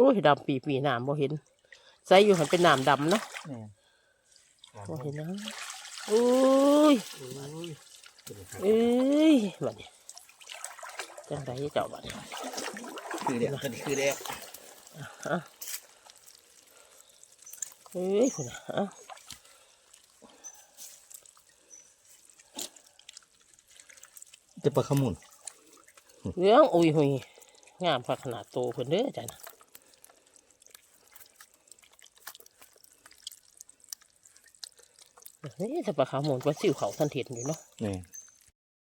อ้ยดำปีปีน้ำบ่เห็นใส่อยู่หันเป็นน้ำดำเนาะแม่นบ่เห็นนะโอ้ยโอ้ยเอ้ยบัดนี้จังไดเจ้าบัดนี้คือเด็กตัวนี้คือเด็กฮะเอ้ยคุณน่ะฮะจะปลาขมุนเรื่องอุ้ยหุยงามพักขนาดโตเพิ่นเด้อจ้ะนะ นี่ถ้าปลาขาวหมุนปลาซิวเขาทันเห็นอยู่เนาะแม่น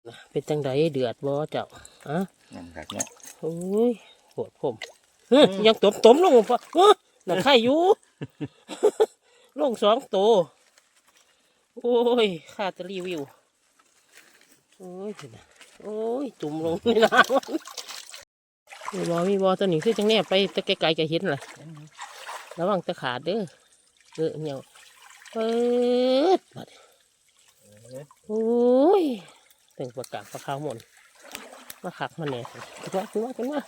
นะเป็นจังไดเดือดบ่เจ้าฮะงามคักเนาะโอ้ยปวดผมเฮ้ยยังตบตมลงพอเฮ้ยนั่นไข่อยู่ลงสองโตวโอ้ยค่าจะรีวิว โอ้ยพุ่นน่ะโอ้ย จุ่มลงในน้ำมีบอมีบอตัวนี้คือจังแนบไปแตะไกลๆจะเห็นล่ะระวังตะขาดเด้อเด้อเนี่ย เปิดบัดโอ้ยถึงประกาศประคาวหมดมาขักมันเนี่ยขึ้นมาขึ้นมาขึ้นมา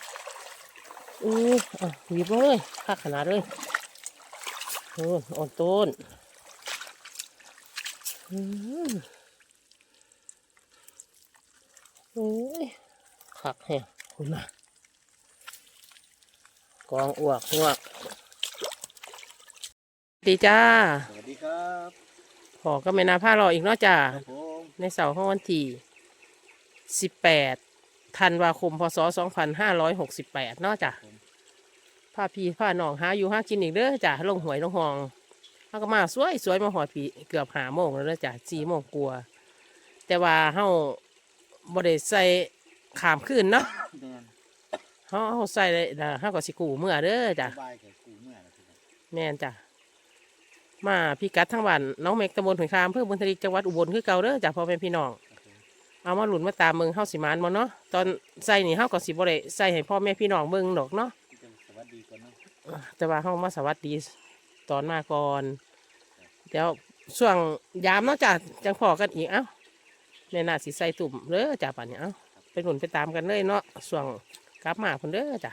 อืออะหยิบมาเลยคักขนาดเลยโอ้อ่อนต้นอืมโอ้ยขักแห้งคุณน่ะกองอวกงวกดีจ้าสวัสดี ครับพอก็ไม่นาผ้ารออีกเนาะจ้าครับผมในเสาร์ของวันที่สิบแปดธันวาคมพศสองพันห้าร้อยหกสิบแปดเนาะจ้ะผ้าพีผ้าหนองหาอยู่ห้ากินอีกเด้อจ้ะลงหวยลงหองเขาก็มาสวยสวยมาหอดพีเกือบหาโมงแล้วเด้อจ้ะสี่โมงกลัวาแต่ว่าเฮาบ่ได้ใส่ขามขึ้นเนาะแม่นเฮาเฮาใส่เลยนะเฮาก็สิกูเมื่อเด้อจ้ะสบายกับกูเมื่อนะพี่น้องแม่นจ้ะ มาพี่กัดทั้งบ้านน้องเมกตำบลหุนคามเพื่อบุญทลีจังหวัดอุบลคือเก่าเด้อจ้ะพ่อแม่พี่น้องเอามาหลุนมาตามเมืองเฮาสิมานบ่เนาะตอนใส่นี่เฮาก็สิบ่ได้ใส่ให้พ่อแม่พี่น้องเบิ่งดอกเนาะสวัสดีก่อนเนาะแต่ว่าเฮามาสวัสดีตอนมาก่อนเดี๋ยวช่วงยามเนาะจ้ะจังพอกันอีกเอ้าแม่น่าสิใส่ตุ่มเด้อจ้ะป่านนี้เอ้าไปหลุนไปตามกันเลยเนาะช่วงกลับมาพุ่นเด้อจ้ะ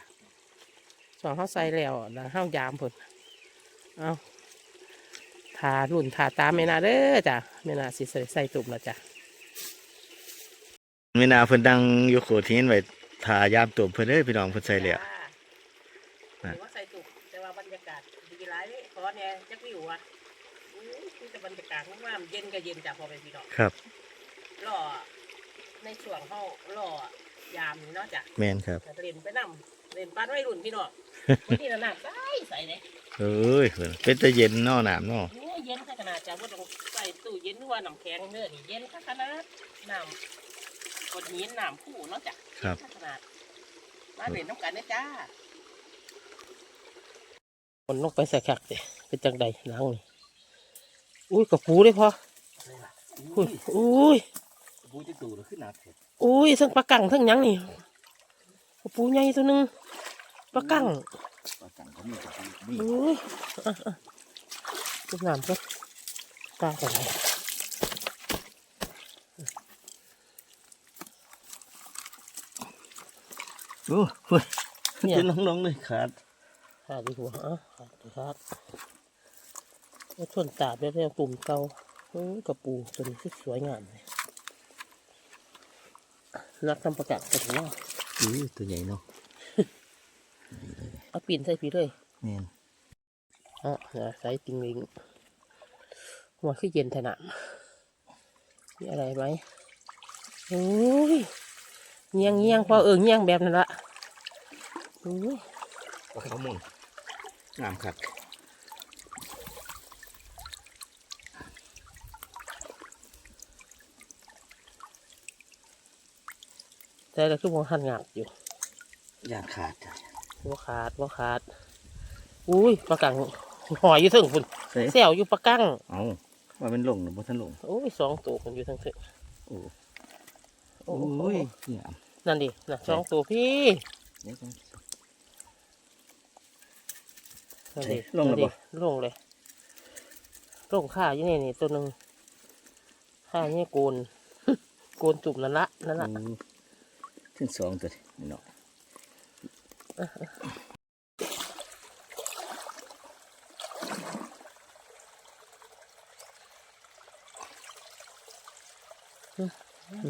ช่วงเฮาใส่แล้วแล้วเฮายามพุ่นเอ้า ทารุ่นทาตามแม่น่าเด้อจ้ะแม่น่าสิใส่ใส่ตุ่มแล้วจ้ะเวลาเพิ่นดังอยู่โขทีนไว้ทายามตัวเพิ่นเด้อพี่น้องเพิ่นใส่แล้วถือว่าใส่ตุกแต่ว่าบรรยากาศดีหลายเลยขอเนี่ยจักวิวอะอู้คือแต่บรรยากาศมากๆเย็นก็เย็นจากพอไปพี่น้องครับล่อในช่วงเฮาล่อยามนี่เนาะจ้ะแม่นครับแต่เล่นไปนํเล่นปานวัยรุ่นพี่น้องวันนี้น่ะน้ำใสใสเลยเอ้ยเพิ่นเป็นตะเย็นเนาะน้ำเนาะโอ้ย เย็นขนาดจ้ะว่าต้องใส่ตู้เย็นหรือว่าน้ำแข็งเด้อนี่เย็นขนาดน้ำกดหินน้ำผู้เนาะจ้ะครับ ขนาดมาเล่นน้ำกันนะจ้าคนลงไปใส่ขักสิเป็นจังใดหลังนี่อุ้ยกระปูได้พออุ้ยอุ้ยผู้ที่ตู่ขึ้นหนักเถอะอุ้ยทั้งปลากังทั้งหยังนี่กระปูใหญ่ตัวหนึงปลากังปลากังเขามีกับนี่อุ้ย อะอะจุ่มน้ำก็ตากันไหนโอ้เฮ้ยเนี่ยเป็นน้องๆเลยขาดขาดดีหัวอะขาดดีครับแล้วชนตาบแล้วเนี่ยปุ่มเตาโอ้ยกระปูตัวนี้สวยงามเลยนักทำประกาศกันว่าอือตัวใหญ่เนาะเอาปีนใส่ผีเลยแม่นอะนะใส่ติงลิง หัวคือเย็นถนัดมีอะไรไหมโอ้ยเงียงเงียงพอเออเงียงแบบนั้นละโอ้ยปลาขมุนงามครับแต่ละคือมองหันงับอยู่ย่างขาดจ้ะว่าขาดว่าขาด อุ้ยปลากังหอยอยู่ถึงพุ่นเฮ้ยแซวอยู่ปลากังเอา ว่าเป็นหลงหรือบ่ทันหลงโอ้ยสองตัวมันอยู่ทั้งถึงโอ้โอ้โอ้ยยงามนั่นดินะสองตัวพี่เดี๋ยวก่อนนั่นดิลงแล้วบ่นั่นดิลงเลยลงข้าอยู่นี่นี่ตัวหนึ่งข้านี่โกนโกนจุ่มนั่นละนั่นละโอ้ถึงสองตัวนี่เนาะ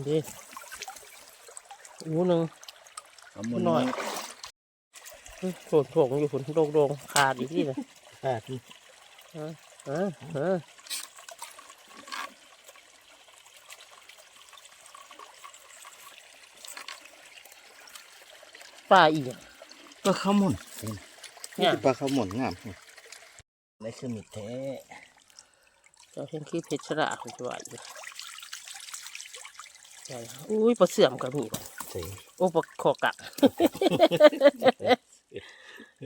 ดิอูหนึ่งขมุนหน่อยเฮ้ยโถงโถงอยู่ฝนโดงๆขาดอีกที่เลยขาดเออเออปลาอีกอะปลาขมุนเนี่ยปลาขมุนงามนี่คือมิดแท้เจ้าเห็นคือเพชรระคุณจะว่าอยู่ ใช่อุ้ยปลาเสื่อมก็มีบ่ใส่โอ้ปลาคอกัง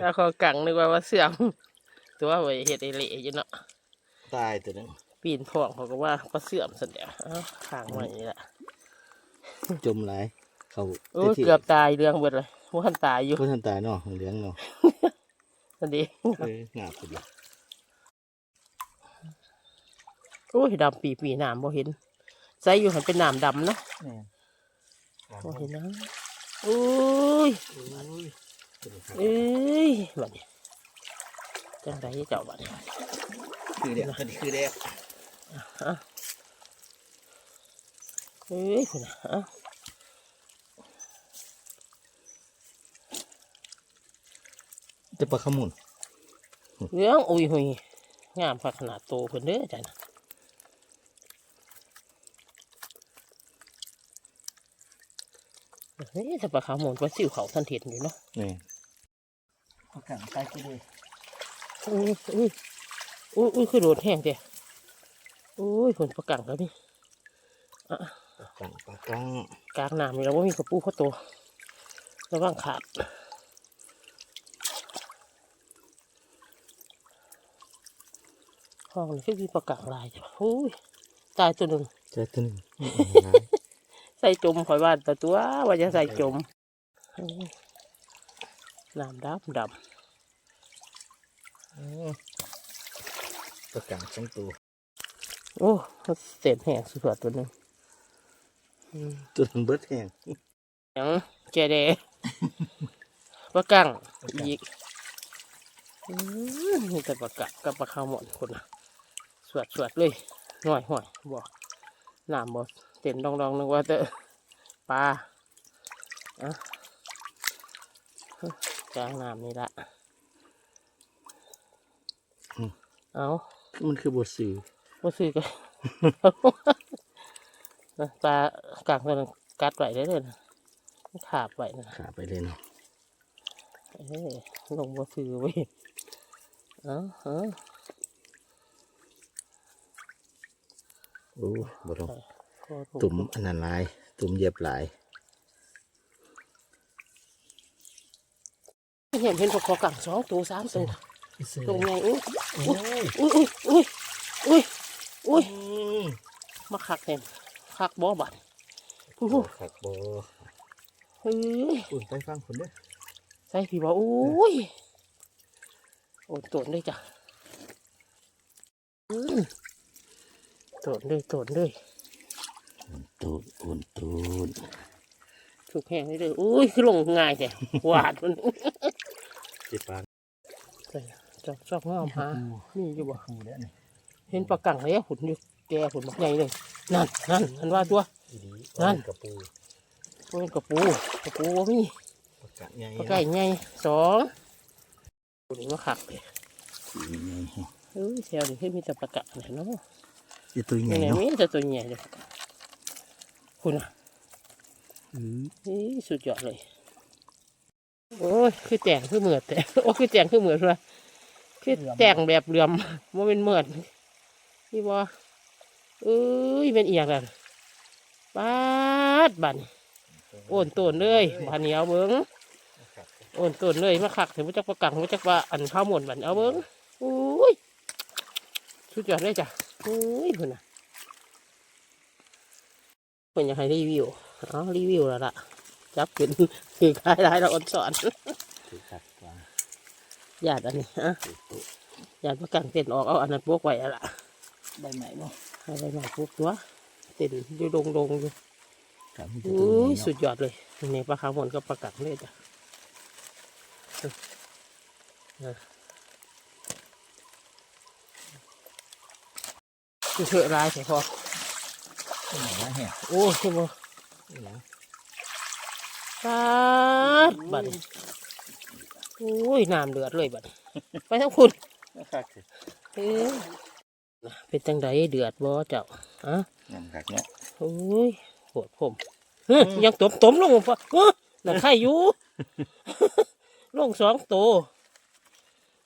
ปลาคอกังนึกว่าปลาเสื่อมตัวไว้เห็ดไอเละอยู่เนาะตายตัวนึงปีนพ่องเขาก็ว่าปลาเสื่อมสันเดียวอ้าวข้างไว้นี่แหละจมหลายเขาโอ้ยเกือบตายเรื่องเบิดเลยว่าทันตายอยู่เพื่อนตายเนาะเลี้ยงเนาะสันดีเอองามสุดละโอ้ยดำปีปีหนามบ่เห็น ใส่อยู่หันเป็นหนามดำเนาะแม่นบ่เห็นนะโอ้ยโอ้ยตัวนี้ครับเอ้ยบัดนี้จังไดเจ้าบัดนี้คือเด็กตัวนี้คือเด็กฮะเอ้ยคุณน่ะฮะจะปลาขมุนเรื่องอุ้ยหุยงามพักขนาดโตเพิ่นเด้อจ้ะนะ เฮ้ยถ้าปลาขาวหมุนปลาซิวเขาทันเทียนอยู่เนาะนี่ปลากังตายกี่เลยอุ้ยอุ้ยอุ้ยอุ้ยคือโดดแห้งเดียอุ้ยผลประกังแล้วนี่อะปลากังปลากังกลางน้ำนี่เราว่ามีกระปูเขาโตระวังขาดห้องนี่คือมีประกังลายจ้ะอุ้ยตายตัวหนึ่งเจอตัวหนึงใส่จมข่อยบ้านแต่ตัวว่าจะใส่จมน้ำดำดปลากังสองตัวำโอ้มันเศษแห้งสุดๆตัวหนึ่งอืมตัวนึงเบิดแห้งหยังแกเดปลากังอีกอืมมีแต่ปลากังกับปลาขาวหมดคนน่ะสวดสวดๆเลยหน่อยห่อยบ่น้ำบ่เต็มดองดองๆนึกว่าแต่ปลาอะกลางน้ำนี่ละเอามันคือบทสื่อว่าซื้อกันนะปลากางตัวนึงกัดไว้ได้เลยนะขาบไว้นะขาไปเลยเนาะเอ้ยลงบ่ซื้อเว้ยเอ้าเอ้าโอ้บ่ต้องก็ถูก ตุ่มอันนั้นหลาย ตุ่มเหยียบหลายเห็นเห็นพวกคอกังสองตัวสามตัวตรงไงอุ้ยโอ้ยอุ้ยอุ้ยอุ้ยอุ้ยอืมมาคักเห็นคักบ่บัดโอ้โหขักโบเฮ้ยอุ่นไปฟังคนเด้อใส่พี่บ่อุ้ยโอ้ยโตนเลยจ้ะอืมโตนเลยโตนเลย ตูดอุ่นตูดถูกแห้งเลยเด้ออุ้ยคือลงง่ายแท้หวาดมันจิปลาใส่จอกจอกงามหานี่อยู่บ่ปูแล้วนี่เห็นปลากังเลยหุ่นอยู่แกหุ่นบักใหญ่เลยนั่นนั่นอันว่าตัวอีดีนั่นกระปูโอ้ยกระปูกระปูว่ามีปลากะใหญ่ปลาไก่ใหญ่สองตัวนี้มาขักเลยสีใหญ่เอ้ยแถวนี้คือมีแต่ปลากังเลยเนาะอีตัวใหญ่นี่เนาะมีแต่ตัวใหญ่เลย คุณอะอืมนี่สุดยอดเลย โอ้ย คือแต่งคือเหมือดแต่โอ้คือแต่งคือเหมือดว่ะคือแต่งแบบเหลื่อมว่าเป็นเหมือดนี่บ่เอ้ยเป็นเอียงกันปาดบันโอนโตนเลยบานเหนียวเบิ้งโอนโตนเลยมาขักถึงว่าจักประกังว่าจักว่าอันข้าวหมดบันเอาเบิ้งอุ้ยสุดยอดเลยจ้ะอุ้ยเพื่อนน่ะ เพื่อนอยากให้รีวิวเอารีวิวแล้วล่ะ จับขึ้นคือคล้ายได้เราอดสอนคือขัดปลาญาติอันนี้ฮะญาติประกังเต้นออกเอาอันนั้นพวกไว้แล้วล่ะใบไหนเนาะให้ไปมาพวกตัวเต้นอยู่ดงดงๆอยู่ครับมันจะอุ้ตัวใหญ่ยสุเนาะดยอดเลยนี่ปลาขาวหมนกับปลากังเลยจ้ะคือเถอะร้ายใช่พอ ขึ้นว่าแห้งโอ้ยขึ้นมาปาดบัดนี้โอ้ยน้ำเดือดเลยบัดนี้ไปทั้งคุณคักเอ้ยเป็นจังไดเดือดบ่เจ้าอะน้ำคักเนาะโอ้ยปวดผมเฮ้ยยังตบตมลงปะเฮ้ยนั่นไข่อยู่ลงสองโต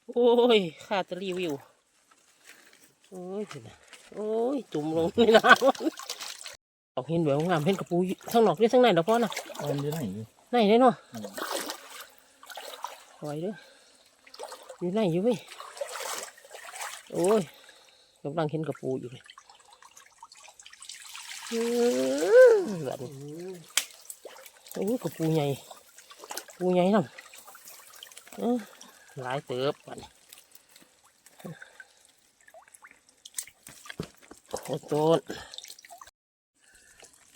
โอ้ยค่าจะรีวิว โอ้ยนะโอ้ย จุ่มลงในน้ำ ออกเห็นแบบงามเห็นกระปูอยู่ทั้งนอกด้วยทั้งในนะพ่อนะเอามันอยู่ไหนอยู่ในได้เนาะคอยเด้ออยู่ในอยู่เว้ยโอ้ยกำลังเห็นกระปูอยู่เลยอื้อแบบนี้โอ้ยกระปูใหญ่ปูใหญ่น้ำเอ้อหลายเติบบัดนี้โคตรโตน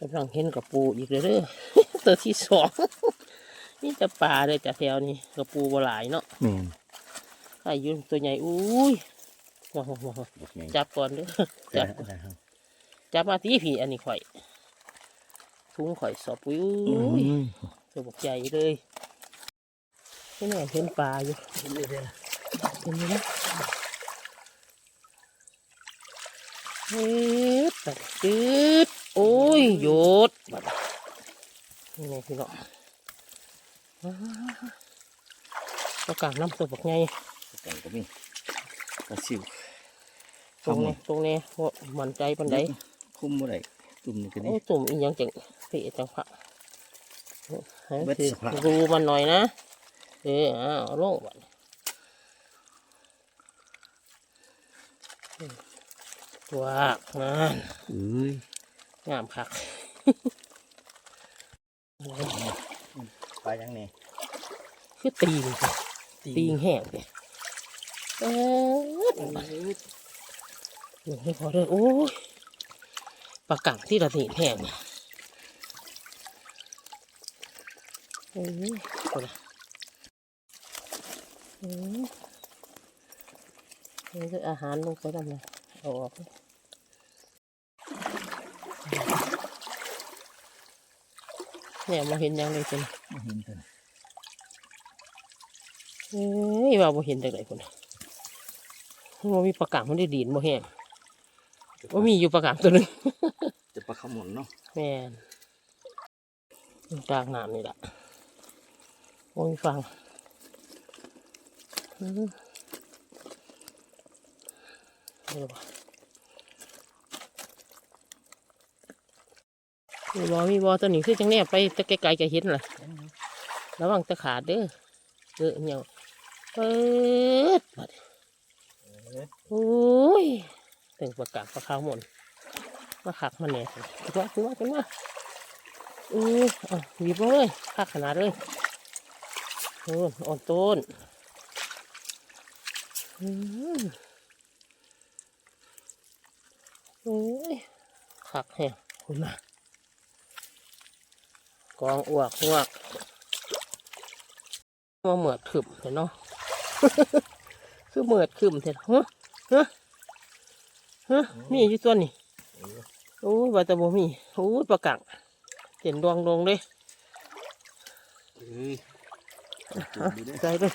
กำลังเห็นกระปูอีกเลยเด้อตัวที่สองนี่จะปลาเลยจ้ะแถวนี้กระปูบหลายเนาะแม่นไอ้อยืนตัวใหญ่อุ้ยว้าวว้าวว้าวบักใหญ่จับก่อนเด้อจัจับบได้ครับจับมาตีผีอันนี้ข่อยถุงข่อยสอบอุ้ยอืมตัวบกใหญ่เลยนี่แน่เห็นปลาอยู่เห็นเลยเด้อเห็นไหมนะเฮ็ดไปจืดโอ้ ยโยดบัดนี่ไงพี่น้องว้าวประกาศน้ำตัวบกใหญ่ไก่ก็มีปลาซิวตรงนี้ตรงนี้ว่ามันใจปันไดคุ้มบ่ได้ตุ่มนี่ก็โอ้นี่ตุ่มอีหยังจังเตะจังพระให้เบิดสิสภาพรูมันหน่อยนะ เออเอาเอาลงบัดว้ากงานเอ้ย งามคักปลายังนี่คือตีนจ้ะตีนแห้งเลยเออหนึ่งให้พอเด้อโอ้ยปลากังที่ระเนีแห้งเนี่ยเอ้ยคนละเอ้ยนี่คืออาหารลงไปแล้วนะเอาออก เลยเนี่ยมาเห็นยังเลยจ้ะบ่เห็นกันเอ้ยว่าบ่เห็นจังไดพุ่นน่ะว่ามีปลากางมันได้ดีนบ่แห้งว่ามีอยู่ปลากางตัวหนึงจะปลาขาวหมนเนาะแม่นอยู่กลางน้ำนี่แหละโอ้ยฟังอืมเอาล่ มีบอมีบอตัวนี้คือจังแนบไปตะไกลๆจะเห็นล่ะระวังตะขาดเด้อเด้อเนี่ยเปิดบัดโอ้ยถึงประกาศประขาวหมดมาขักมันเนี่ยถือว่าถือว่าถือว่าอืออะหยิบมาเลยขักขนาดเลยโอ้อ่อนต้นอืมโอ้ยขักแห้งคุณมา กองอวกอวกมาเหมือดขึ้มเห็นเนาะคือเหมือดขึ้มเห็นฮะฮะฮะนี่อยู่ตัวนี่โอ้ยว่าแต่บ่มีโอ้ยประกังเห็นดวงดวงเลยเอ้ยอะใจเลย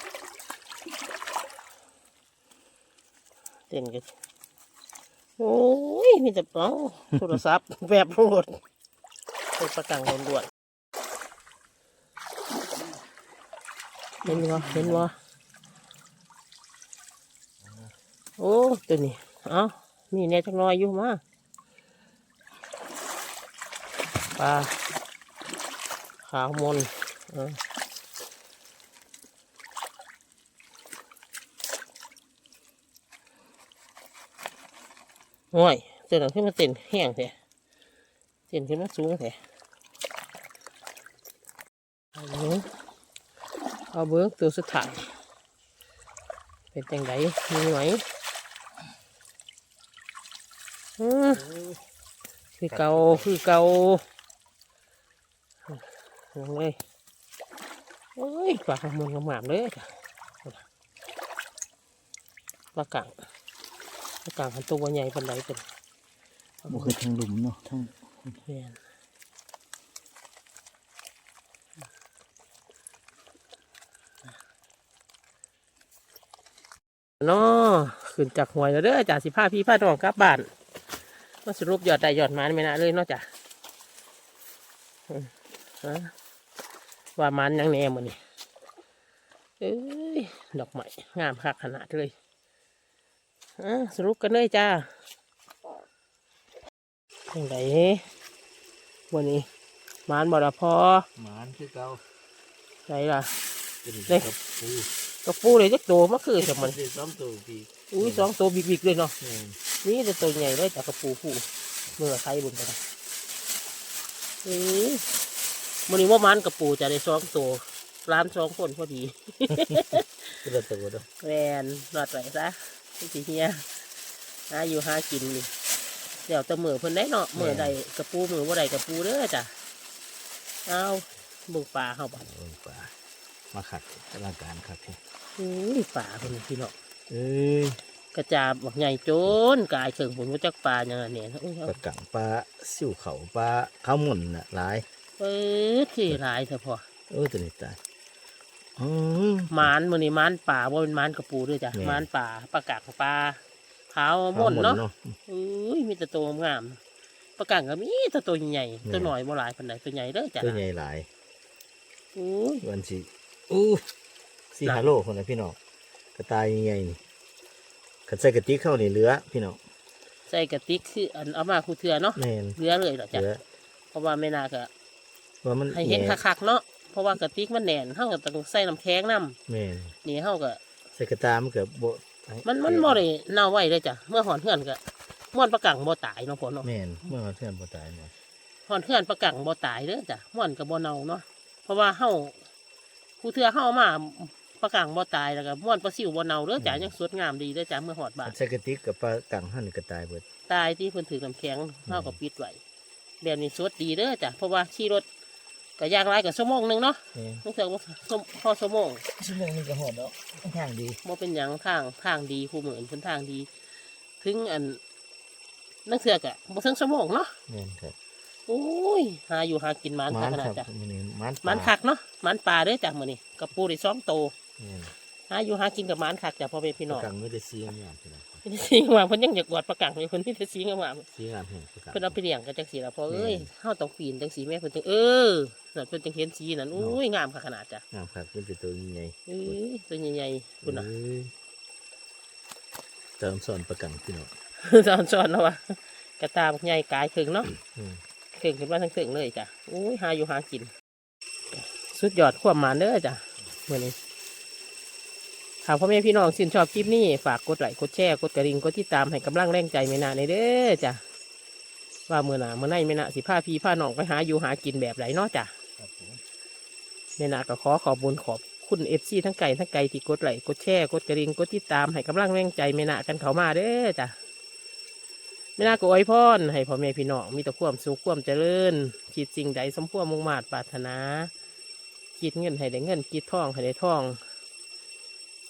เต้นกันโอ้ยมีแต่เป้าโทรศัพท์แบบโหดเป็นประกังด่วนๆเห็นบ่เห็นบ่โอ้ตัวนี้เอ้ามีแน่จักหน้อยอยู่มาปลาขาวมนเออโอ้ยเต้นขึ้นมาเต้นแห้งแท้เต้นขึ้นมาสูงแท้ เอาเบิ้งเอาเบิ้งตัวสุดท้ายเป็นจังไดมีไหมอือคือเก่าคือเก่าลงเลยโอ้ยปลาขมนงามๆเลยจ้ะปลากังปลากังหันตัวใหญ่ปันไดเป็นบ่เคยทางหลุมเนาะทาง แม่น เนาะขึ้นจากหวยแล้วเด้อจ่าสิพาพี่พาน้องกลับบ้านมาสรุปยอดได้ยอดมันไม่น่าเลยเนาะจ้ะอืมฮะว่ามันยังแหน่มือนี่เอ้ยดอกไม้งามคักขนาดเลยอะสรุปกันเลยจ้ายังไงวันนี้มานบอดพอหมานคือเก่าไหนล่ะเป็นเด้กับปู กระปูเลยจักโตมาคือจังมันสิซ้อมตัวพี่อุ้ยสองตัวบิ๊กๆเลยเนาะแม่นนี่จะตัวใหญ่เลยจากกระปูผู้เมื่อใครบุญไปนะเอ้ยมันนี้ว่ามันกระปูจะได้สองตัวร้านสองคนพอดีคือละตัวเด้อแวนรอดไปซะสิเฮียหาอยู่หากินนี่เดี๋ยวแตะมือเพิ่นได้เนาะมือใดกระปูมือว่าใดกระปูเด้อจ้ะเอาบุกป่าเข้าไปโอ้ยป่ามาขัดอลังการครับพี่ อุ้ยป่าเพิ่นพี่เนาะเอ้ยกระจาบบักใหญ่โจนกายเชิงผลว่าจักป่าอย่างนั้นเนี่ยอุ้ยปลากังปลาสิวเขาปลาข้าวหมุนน่ะหลายเปิดที่หลายเถอะพอเออตัวนี้ตายอืมมานมือนี้มานป่าว่าเป็นมานกระปูด้วยจ้ะแม่นมานป่าปลากากปลาขาวม่นเนาะข้วอุ้ยมีแต่ตัวงามปลากางก็มีแต่ตัวใหญ่แม่นตัวหน่อยบ่หลายปานใดตัวใหญ่เด้อจ้ะตัวใหญ่หลายอุ้ยวันสิอู้ สี่หลายฮาโลคนนะพี่น้องกระตายใหญ่ๆนี่ขัดใส่กระติกเข้านี่เหลือ พี่น้องใส่กระติกคืออันเอามาคูเทือเนาะแม่นเหลือเลยเหรอเหจ้ะลือเพราะว่าไม่น่าก็ว่ามันให้เห็นแหน่คักๆเนาะเพราะว่ากระติกมันแน่นเฮาก็ต้องใส่น้ำแข็งนํแม่นนี่เฮาก็ใส่กระตามันเกือบโบมันมันบ่ได้เน่าไว้เลยจ้ะเมื่อหอนเฮือนก็ม่วนปลากังบ่ตายเนาะพ่อเนาะ แม่นเมื่อวันเพื่อนบ่ตายเนาะหอนเฮือนปลากังบ่ตายเด้อจ้ะม่วนก็บ่เน่าเนาะเพราะว่าเฮาผู้เทื่อเฮาเอามา ปลากังบ่ตายแล้วก็ม่วนปลาซิวบ่เน่าเด้อจ้ะยังสวยงามดีเด้อจ้ะเมื่อหอดบาดใส่กระติกกับปลากังหั่นก็ตายเบิดตายที่เพิ่นถือน้ำแข็งเฮาก็ปิดไว้แบบนี้สดดีเด้อจ้ะเพราะว่าขี่รถก็ยางไรก็ชั่วโมงหนึงเนาะแม่นต้องเถือว่าพอชั่วโมงชั่วโมงนึงก็หอดแล้วทางดีบ่เป็นหยังทางทางดีคู่เหมือนเพิ่นทางดี ถึงอันนักเสือกอะบ่ถึงชั่วโมงเนาะแม่นครับโอ้ยหาอยู่หากินหมันมัขนนาคดรับจ้ะมันนี่มันหมันคักเนาะหมันปลาเด้อจ้ะมื้อนี้กระปูได้สองโตวแม่น หาอยู่หากินกับหมันคักจ้ะพ่อแม่พี่ปน้ลาองกังไม่ได้ซีงามพี่น้องพี่สิงว่าเพิ่นยังอยากกอดปลากังอยู่เพิ่นมีแต่สิงว่าซีงามแห่งปลากังเพิ่นเอาไปเลี้ยงก็จังซี่ล่ะพ่อเอ้ยแม่นเฮาต้องปีนจังซี่แม่เพิ่นจึงเออนั่นเพิ่นจึงเห็นสีนั่นอุ้ยงามคักขนาดจ้ะงามครับเป็นตัวใหญ่เอ้ยตัวใหญ่ๆคุณน่ะเอ้ยเติมส่วนปลากังพี่น้องสอนสอนแล้ววะกระตาบักใหญ่กายถึงเนาะอืมถึงขึ้นมาทั้งถึงเลยจ้ะอุ้ยหาอยู่หากิน สุดยอดความหมานเด้อจ้ะเมื่อนี้ ถ้าพ่อแม่พี่น้องชื่นชอบคลิปนี้ ฝากกดไลค์กดแชร์กดกระดิ่งกดติดตามให้กำลังแรงใจไม่นาในเด้อจ้ะว่าเมื่อหนาเมื่อไหนไม่นาสิพาพี่พาหนองไปหาอยู่หากินแบบไหนเนาะจ้ะครับผมแม่นาก็ขอขอบบุญขอบคุณเอฟซีทั้งไก่ทั้งไก่ที่กดไลค์กดแชร์กดกระดิ่งกดติดตามให้กำลังแรงใจแม่นากันเขามาเด้อจ้ะแม่นาก็อวยพรให้พ่อแม่พี่น้องมีแต่ความสุขความเจริญคิดสิ่งใดสมพวงมุ่งมาตรปรารถนาคิดเงินให้ได้เงินคิดทองให้ได้ทอง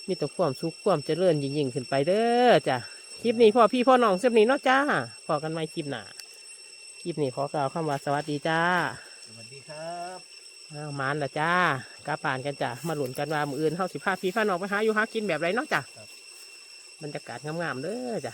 มีแต่ความสุขความเจริญยิ่งๆขึ้นไปเด้อจ้ะคลิปนี้พ่อพี่พ่อน้องเสยบนี้เนาะจ้าพอกันไหมคลิปหน้าคลิปนี้ขอกล่าวคำว่าสวัสดีจ้าสวัสดีครับอ้าวมานละจ้ากาป่านกันจ้ะมาหลุนกันว่ามืออื่นเฮาสิพาพี่พาน้องไปหาอยู่หากินแบบไรเนาะจ้ะบรรยากาศงามๆเด้อจ้ะ